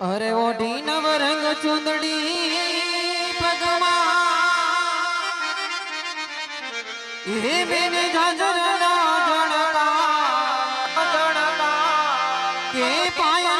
અરે ઓઢી નવરંગ ચુંદડી ભગવાન. એ બેન ઝાંઝરના જણકા જણકા કે પાયા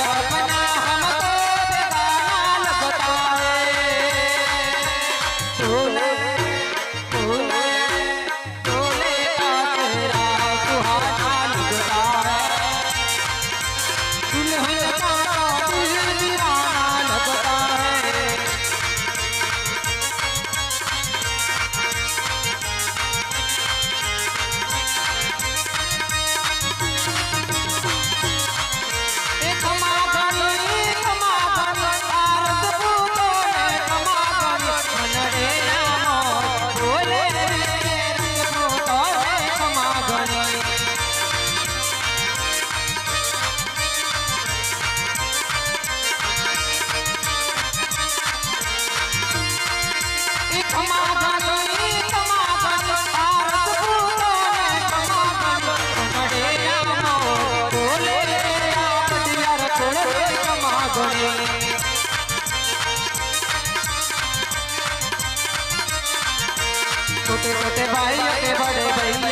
અર્પણ छोटे छोटे भाई बड़े भाई